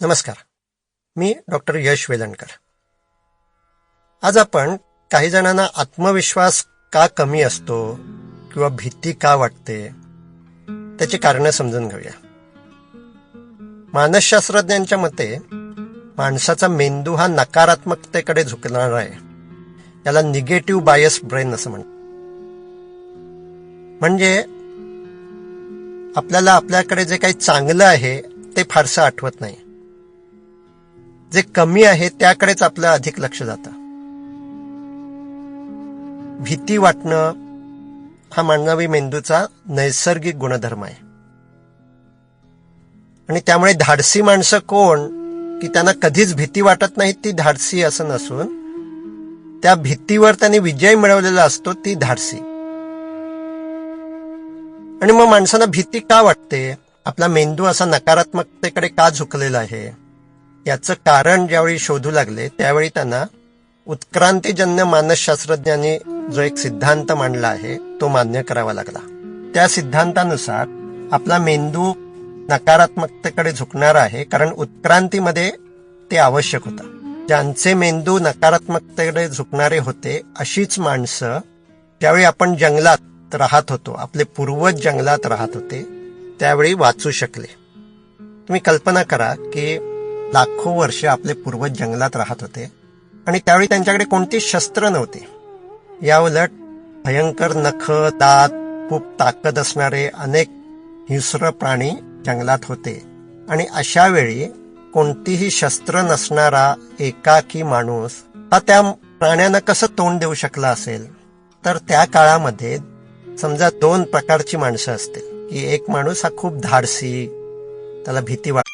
नमस्कार. मी डॉक्टर यश वेलणकर. आज आपण काही जणांना आत्मविश्वास का कमी असतो किंवा भीती का वाटते त्याची कारणं समजून घेऊया. मानसशास्त्रज्ञांच्या मते माणसाचा मेंदू हा नकारात्मकतेकडे झुकणारा आहे. याला निगेटिव्ह बायस ब्रेन असं म्हणतात. म्हणजे आपल्याला आपल्याकडे जे काही चांगलं आहे ते फारसं आठवत नाही. जे कमी आहे त्याकडेच आपलं अधिक लक्ष जातं. भीती वाटणं हा मानवी मेंदूचा नैसर्गिक गुणधर्म आहे. आणि त्यामुळे धाडसी माणसं कोण की त्यांना कधीच भीती वाटत नाही ती धाडसी असं नसून त्या भीतीवर त्यांनी विजय मिळवलेला असतो ती धाडसी. आणि मग माणसांना भीती का वाटते? आपला मेंदू असा नकारात्मकतेकडे का झुकलेला आहे? याचं कारण ज्यावेळी शोधू लागले त्यावेळी त्यांना उत्क्रांतीजन्य मानसशास्त्रज्ञांनी जो एक सिद्धांत मांडला आहे तो मान्य करावा लागला. त्या सिद्धांतानुसार आपला मेंदू नकारात्मकतेकडे झुकणार आहे कारण उत्क्रांतीमध्ये ते आवश्यक होतं. ज्यांचे मेंदू नकारात्मकतेकडे झुकणारे होते अशीच माणसं ज्यावेळी आपण जंगलात राहत होतो आपले पूर्वज जंगलात राहत होते त्यावेळी वाचू शकले. तुम्ही कल्पना करा की लाखो वर्ष आपले पूर्वज जंगलात राहत होते आणि त्यावेळी त्यांच्याकडे कोणती शस्त्र नव्हते. या उलट भयंकर नख दात खूप ताकद असणारे अनेक हिंस्र प्राणी जंगलात होते. आणि अशा वेळी कोणतीही शस्त्र नसणारा एकाकी माणूस हा त्या प्राण्यांना कसं तोंड देऊ शकला असेल? तर त्या काळामध्ये समजा दोन प्रकारची माणसं असतील की एक माणूस हा खूप धाडसी त्याला भीती वाट